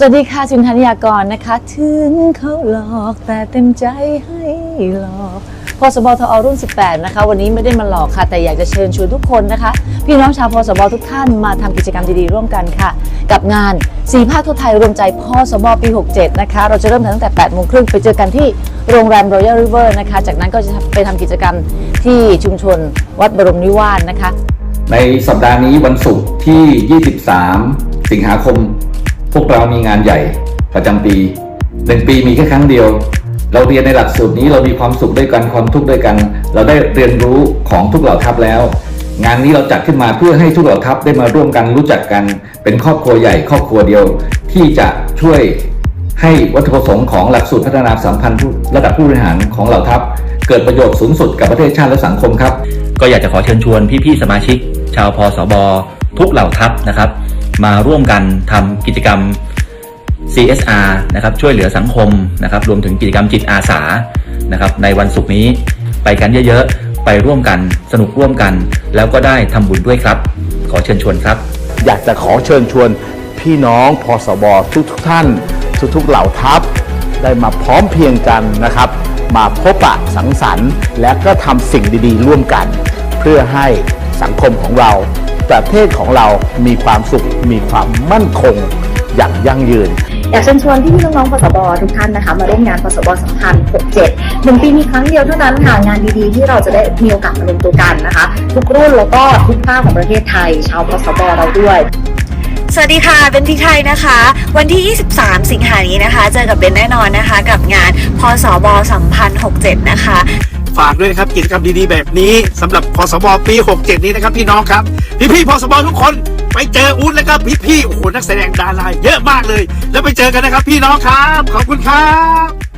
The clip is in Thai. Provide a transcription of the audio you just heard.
สวัสดีค่ะสินธัญญากรนะคะ ถึงเขาหลอกแต่เต็มใจให้หลอกพสบทอรุ่น 18 นะคะ วันนี้ไม่ได้มาหลอกค่ะ แต่อยากจะเชิญชวนทุกคนนะคะ พี่น้องชาวพสบทุกท่านมาทำกิจกรรมดีๆ ร่วมกันค่ะ กับงานสีภาคทั่วไทยรวมใจพสบปี 67 นะคะ เราจะเริ่มตั้งแต่8โมงครึ่งไปเจอกันที่โรงแรม Royal River นะคะ จากนั้นก็จะไปทำกิจกรรมที่ชุมชนวัดบรมนิวาสนะคะ ในสัปดาห์นี้วันศุกร์ที่ 23 สิงหาคม พวกเรามีงานใหญ่ประจำปีหนึ่งปีมีแค่ครั้งเดียว เราเรียนในหลักสูตรนี้เรามีความสุขด้วยกันความทุกข์ด้วยกัน เราได้เรียนรู้ของทุกเหล่าทัพแล้ว งานนี้เราจัดขึ้นมาเพื่อให้ทุกเหล่าทัพได้มาร่วมกันรู้จักกัน เป็นครอบครัวใหญ่ครอบครัวเดียว ที่จะช่วยให้วัตถุประสงค์ของหลักสูตรพัฒนาสัมพันธ์ระดับผู้บริหารของเหล่าทัพ เกิดประโยชน์สูงสุดกับประเทศชาติและสังคมครับ ก็อยากจะขอเชิญชวนพี่ๆสมาชิก ชาวพสบทุกเหล่าทัพนะครับ มาร่วมกันทำกิจกรรม CSR นะครับช่วยเหลือสังคมนะครับรวมถึงกิจกรรมจิตอาสานะครับในวันศุกร์นี้ไปกันเยอะๆ ไปร่วมกันสนุกร่วมกัน แล้วก็ได้ทำบุญด้วยครับ ขอเชิญชวนครับ อยากจะขอเชิญชวนพี่น้องพสบทุกทุกๆท่าน ทุกๆเหล่าทัพ ได้มาพร้อมเพียงกันนะครับ มาพบปะสังสรรค์ และก็ทำสิ่งดีๆ ร่วมกัน เพื่อให้สังคมของเรา ประเทศของเรามีความสุข มีความมั่นคงอย่างยั่งยืน อยากเชิญชวนพี่พี่ๆน้องๆพสบทุกท่านนะคะ มาร่วมงานพสบสัมพันธ์67หนึ่งปีมีครั้งเดียวเท่านั้นค่ะงานดีๆ ที่เราจะได้มีโอกาสมารวมตัวกันนะคะ ทุกรุ่นแล้วก็ทุกภาคของประเทศไทย ชาวพสบเราด้วยสวัสดีค่ะเป็นพี่ไทยนะคะ วันที่ 23 สิงหานี้นะคะ เจอกับเบนแน่นอนนะคะ กับงานพสบสัมพันธ์67 นะคะ ฝากด้วยนะครับกิจกรรมดีๆแบบนี้สำหรับพสบปี 67 นี้นะครับพี่น้องครับ พี่ๆพสบทุกคนไปเจออุ้นแล้วก็พี่ๆโอ้โหนักแสดงดาราเยอะมากเลย แล้วไปเจอกันนะครับพี่น้องครับ ขอบคุณครับ